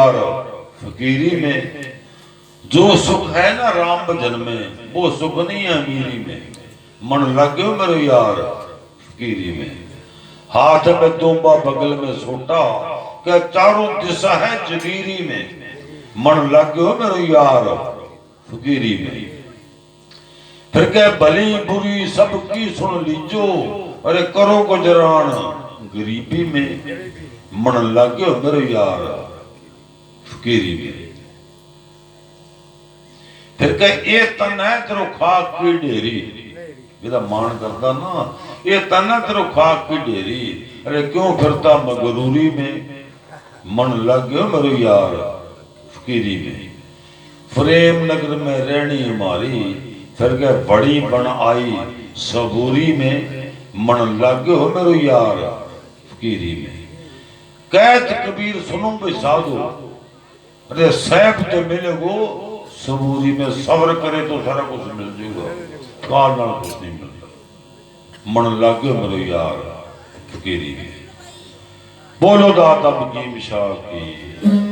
और फकीरी में जो सुख है ना राम भजन में, वो सुख नहीं है अमीरी में। मन लाग्यो मेरो यार फकीरी में। हाथ में दोबा बगल में सोटा, क्या चारों दिशा है जगीरी में? मन लाग्यो मेरो यार फकीरी में। फिर कह, भली बुरी सबकी सुन लीजो, अरे करो गुजरान गरीबी में। मन लाग्यो मेरे यार ਫਕੀਰੀ ਵੀ ਫਿਰ ਕਹੇ ਇਹ ਤਨ ਹੈ ਤੇਰੋ ਖਾਕ ਕੀ ਢੇਰੀ ਇਹਦਾ ਮਾਣ ਕਰਦਾ ਨਾ ਇਹ ਤਨ ਹੈ ਤੇਰੋ ਖਾਕ ਕੀ ਢੇਰੀ ਅਰੇ ਕਿਉਂ ਫਿਰਤਾ ਮਗਰੂਰੀ ਮੇ ਮਨ ਲੱਗਿਓ ਮੇਰੇ ਯਾਰ ਫਕੀਰੀ ਮੇ प्रेम नगर में रहनी हमारी फिर के बड़ी बन आई सबूरी में मन लाग्यो मेरो यार फकीरी में कहत कबीर सुनो भाई साधु अरे सैफ जो मिले वो सबूरी में सब्र करे तो सारा कुछ मिल जाएगा काल नाल कुछ नहीं मिलता मन लाग्यो मेरो यार फकीरी में बोलो दाता बकीम शाह की